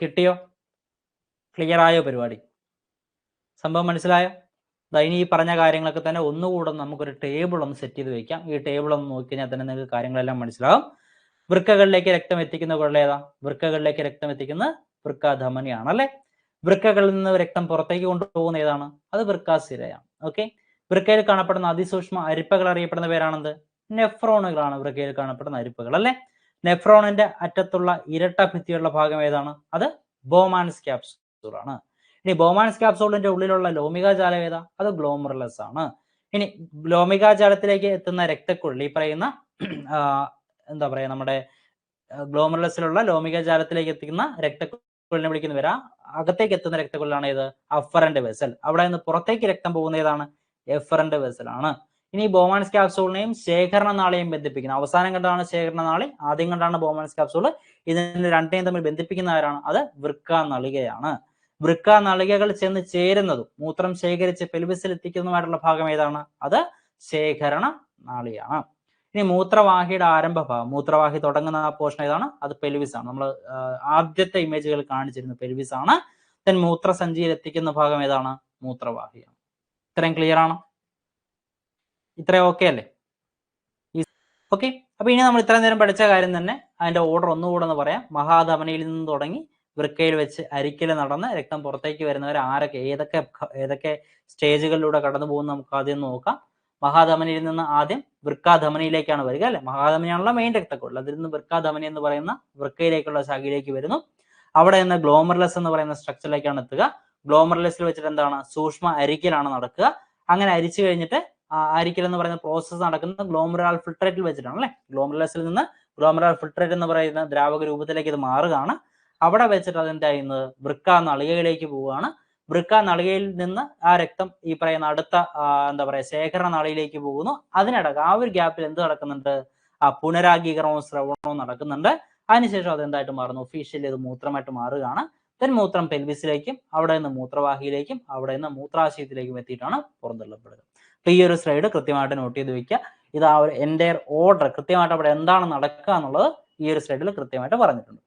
കിട്ടിയോ? ക്ലിയർ ആയോ പരിപാടി? സംഭവം മനസ്സിലായോ? ഇനി ഈ പറഞ്ഞ കാര്യങ്ങളൊക്കെ തന്നെ ഒന്നുകൂടെ നമുക്കൊരു ടേബിൾ ഒന്ന് സെറ്റ് ചെയ്ത് വെക്കാം. ഈ ടേബിൾ ഒന്ന് നോക്കി കഴിഞ്ഞാൽ തന്നെ നിങ്ങൾക്ക് കാര്യങ്ങളെല്ലാം മനസ്സിലാവും. വൃക്കകളിലേക്ക് രക്തം എത്തിക്കുന്ന കൊള്ളേതാ വൃക്കകളിലേക്ക് രക്തം എത്തിക്കുന്ന വൃക്കാധമനിയാണ് അല്ലെ വൃക്കകളിൽ നിന്ന് രക്തം പുറത്തേക്ക് കൊണ്ടുപോകുന്ന ഏതാണ്? അത് വൃക്കാസിരയാണ്. ഓക്കെ വൃക്കയിൽ കാണപ്പെടുന്ന അതിസൂക്ഷ്മ അരിപ്പകൾ അറിയപ്പെടുന്ന പേരാണെന്ത്? നെഫ്രോണുകളാണ് വൃക്കയിൽ കാണപ്പെടുന്ന അരിപ്പകൾ അല്ലെ? നെഫ്രോണിന്റെ അറ്റത്തുള്ള ഇരട്ട ഭിത്തിയുള്ള ഭാഗം ഏതാണ്? അത് ബോമാൻസ് ക്യാപ്സൂൾ ആണ്. ഇനി ബോമാൻസ് ക്യാപ്സൂളിന്റെ ഉള്ളിലുള്ള ലോമികാജാലം ഏതാ? അത് ഗ്ലോമറലസ് ആണ്. ഇനി ലോമികാജാലത്തിലേക്ക് എത്തുന്ന രക്തക്കുഴൽ ഈ പറയുന്ന എന്താ പറയാ നമ്മുടെ ഗ്ലോമറലസിലുള്ള ലോമികാജാലത്തിലേക്ക് എത്തിക്കുന്ന രക്തക്കുഴലിനെ വിളിക്കുന്ന വരാ അകത്തേക്ക് എത്തുന്ന രക്തക്കുഴലാണ് ഏത്? അഫറന്റ് വെസൽ അവിടെ നിന്ന് പുറത്തേക്ക് രക്തം പോകുന്ന ഏതാണ്? എഫറന്റ് വെസൽ ആണ്. ഇനി ബോമാൻസ് ക്യാപ്സൂളിനെയും ശേഖരണ നാളെയും ബന്ധിപ്പിക്കുന്നത് അവസാനം കണ്ടാണ് ശേഖരണ നാളി ആദ്യം കണ്ടാണ് ബോമാൻസ് ക്യാപ്സൂൾ ഇതിന് രണ്ടിനെയും തമ്മിൽ ബന്ധിപ്പിക്കുന്ന ആരാണ് അത് വൃക്ക നളികയാണ്. വൃക്ക നളികകൾ ചെന്ന് ചേരുന്നതും മൂത്രം ശേഖരിച്ച് പെൽവിസിൽ എത്തിക്കുന്നതുമായിട്ടുള്ള ഭാഗം ഏതാണ്? അത് ശേഖരണ നാളിയാണ്. ഇനി മൂത്രവാഹിയുടെ ആരംഭ ഭാഗം. മൂത്രവാഹി തുടങ്ങുന്ന ആ പോർഷൻ ഏതാണ്? അത് പെൽവിസ് ആണ്. നമ്മൾ ആദ്യത്തെ ഇമേജുകൾ കാണിച്ചിരുന്നു. പെൽവിസ് ആണ്. ദെൻ മൂത്രസഞ്ചിയിൽ എത്തിക്കുന്ന ഭാഗം ഏതാണ്? മൂത്രവാഹിയാണ്. ഇത്രയും ക്ലിയർ ആണ്? ഇത്രയും ഓക്കെ അല്ലേ? ഓക്കെ അപ്പൊ ഇനി നമ്മൾ ഇത്രയും നേരം പഠിച്ച കാര്യം തന്നെ അതിന്റെ ഓർഡർ ഒന്നുകൂടെ എന്ന് പറയാം. മഹാധമനിയിൽ നിന്ന് തുടങ്ങി വൃക്കയിൽ വെച്ച് അരിക്കൽ നടന്ന് രക്തം പുറത്തേക്ക് വരുന്നവർ ആരൊക്കെ ഏതൊക്കെ ഏതൊക്കെ സ്റ്റേജുകളിലൂടെ കടന്നു പോകുന്ന നമുക്ക് ആദ്യം നോക്കാം. മഹാധമനിയിൽ നിന്ന് ആദ്യം വൃക്കാധമനിയിലേക്കാണ് വരിക അല്ലെ? മഹാധമനിയാണല്ലോ മെയിൻ രക്തക്കുഴൽ അതിൽ നിന്ന് വൃക്കാധമനി എന്ന് പറയുന്ന വൃക്കയിലേക്കുള്ള ശാഖയിലേക്ക് വരുന്നു. അവിടെ നിന്ന് ഗ്ലോമർലെസ് എന്ന് പറയുന്ന സ്ട്രക്ചറിലേക്കാണ് എത്തുക. ഗ്ലോമർലെസിൽ വെച്ചിട്ട് എന്താണ്? സൂക്ഷ്മ അരിക്കലാണ് നടക്കുക. അങ്ങനെ അരിച്ചു കഴിഞ്ഞിട്ട് ആ അരിക്കൽ എന്ന് പറയുന്ന പ്രോസസ്സ് നടക്കുന്നത് ഗ്ലോമറാൾ ഫിൽട്രേറ്റിൽ വെച്ചിട്ടാണ് അല്ലെ? ഗ്ലോമറാസിൽ നിന്ന് ഗ്ലോമറാൾ ഫിൽട്രേറ്റ് എന്ന് പറയുന്ന ദ്രാവക രൂപത്തിലേക്ക് ഇത് മാറുകയാണ്. അവിടെ വെച്ചിട്ട് അതെന്താ ചെയ്യുന്നത് വൃക്ക നളികയിലേക്ക് പോവുകയാണ്. വൃക്ക നളികയിൽ നിന്ന് ആ രക്തം ഈ പറയുന്ന അടുത്ത എന്താ പറയുക ശേഖരണ നളിയിലേക്ക് പോകുന്നു. അതിനിടക്ക് ആ ഒരു ഗ്യാപ്പിൽ എന്ത് നടക്കുന്നുണ്ട്? ആ പുനരാഗീകരണവും ശ്രവണവും നടക്കുന്നുണ്ട്. അതിനുശേഷം അത് എന്തായിട്ട് മാറുന്നു? ഒഫീഷ്യലി ഇത് മൂത്രമായിട്ട് മാറുകയാണ്. ദെൻ മൂത്രം പെൽവിസിലേക്കും അവിടെ നിന്ന് മൂത്രവാഹിയിലേക്കും അവിടെ നിന്ന് മൂത്രാശയത്തിലേക്കും എത്തിയിട്ടാണ് പുറന്തള്ളപ്പെടുക. അപ്പൊ ഈ ഒരു സ്ലൈഡ് കൃത്യമായിട്ട് നോട്ട് ചെയ്ത് വെക്കുക ഇത് ആ ഒരു എന്റെ ഓർഡർ കൃത്യമായിട്ട് അവിടെ എന്താണ് നടക്കുക എന്നുള്ളത് ഈ ഒരു സ്ലൈഡിൽ കൃത്യമായിട്ട് പറഞ്ഞിട്ടുണ്ട്.